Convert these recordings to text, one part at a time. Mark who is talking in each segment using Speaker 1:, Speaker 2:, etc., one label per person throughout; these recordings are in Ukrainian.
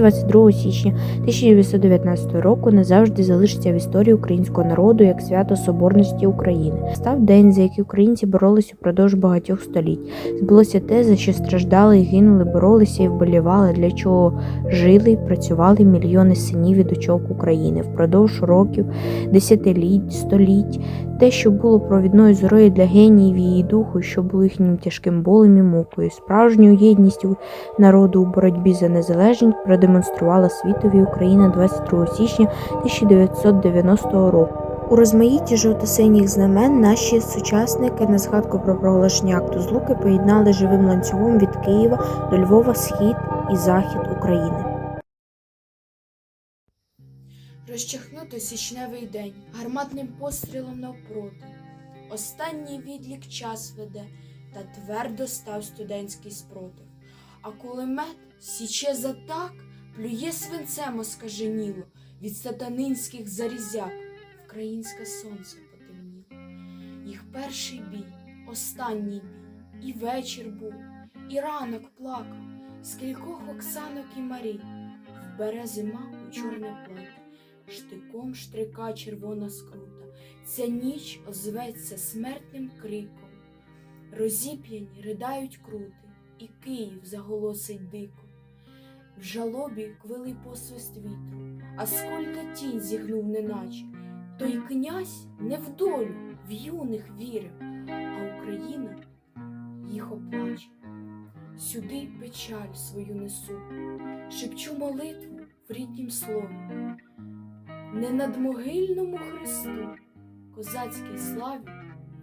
Speaker 1: 22 січня 1919 року назавжди залишиться в історії українського народу як свято Соборності України. Став день, за який українці боролись упродовж багатьох століть. Збулося те, за що страждали і гинули, боролися і вболівали, для чого жили і працювали мільйони синів і дочок України впродовж років, десятиліть, століть. Те, що було провідною зорою для геніїв її духу, що було їхнім тяжким болем і мукою, справжньою єдністю народу у боротьбі за незалежність продемонструвала світові Україна 22 січня 1990 року. У розмаїтті жовто-синіх знамен наші сучасники на згадку про проголошення акту злуки поєднали живим ланцюгом від Києва до Львова схід і захід України.
Speaker 2: Розчахнуто січневий день гарматним пострілом навпроти. Останній відлік час веде, та твердо став студентський спротив. А кулемет січе за так, плює свинцем оскаженіло від сатанинських зарізяк. Українське сонце потемніло. Їх перший бій, останній бій, і вечір був, і ранок плакав, скількох Оксанок і Марій, вбере зима у чорне плаття штиком штрика червона скрута. Ця ніч озветься смертним криком. Розіп'яні riдають крути, і Київ заголосить дико. В жалобі квилий посвист вітру, а сколько тінь зігнув неначе. Той князь не в долю в юних вірив, а Україна їх оплаче. Сюди печаль свою несу, шепчу молитву в ріднім слові не над могильному хресту, козацькій славі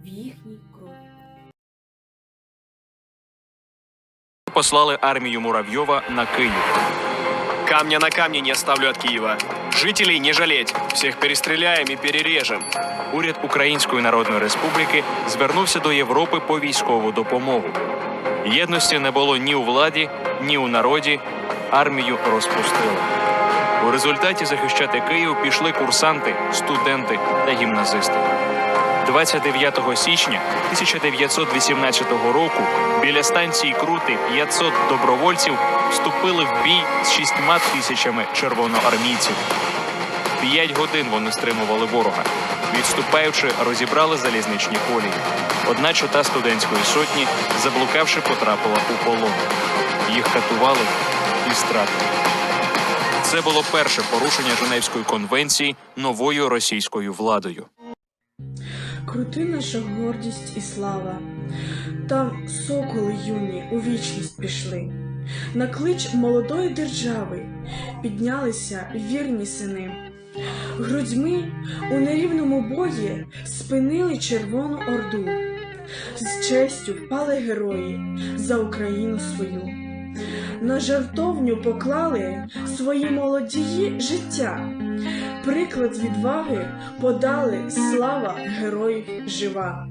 Speaker 2: в їхній крові.
Speaker 3: Послали армию Муравьева на Киев.
Speaker 4: Камня на камне не оставлю от Киева. Жителей не жалеть. Всех перестреляем и перережем.
Speaker 3: Уряд Української Народної Республіки звернувся до Європи по військову допомогу. Єдності не було ні у владі, ні у народі. Армію розпустили. У результаті захищати Київ пішли курсанти, студенти та гімназисти. 29 січня 1918 року біля станції Крути 500 добровольців вступили в бій з шістьма тисячами червоноармійців. П'ять годин вони стримували ворога. Відступаючи, розібрали залізничні колії. Одна чота студентської сотні, заблукавши, потрапила у полон. Їх катували і стратили. Це було перше порушення Женевської конвенції новою російською владою.
Speaker 5: Крути наша гордість і слава, там соколи юні у вічність пішли. На клич молодої держави піднялися вірні сини. Грудьми у нерівному бої спинили Червону Орду. З честю впали герої за Україну свою. На жартовню поклали свої молодії життя. Приклад відваги подали слава героїв жива.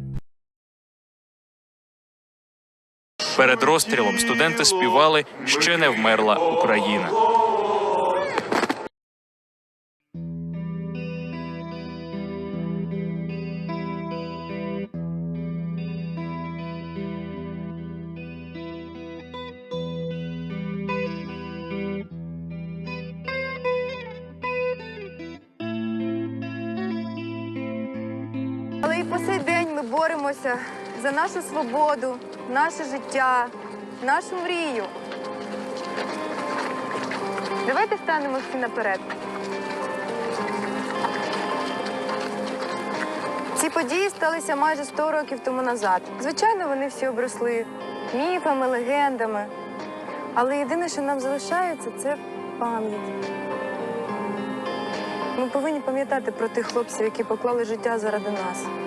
Speaker 3: Перед розстрілом студенти співали Ще не вмерла Україна.
Speaker 6: По сей день ми боремося за нашу свободу, наше життя, нашу мрію. Давайте станемо всі наперед. Ці події сталися майже 100 років тому назад. Звичайно, вони всі обросли міфами, легендами. Але єдине, що нам залишається, це пам'ять. Ми повинні пам'ятати про тих хлопців, які поклали життя заради нас.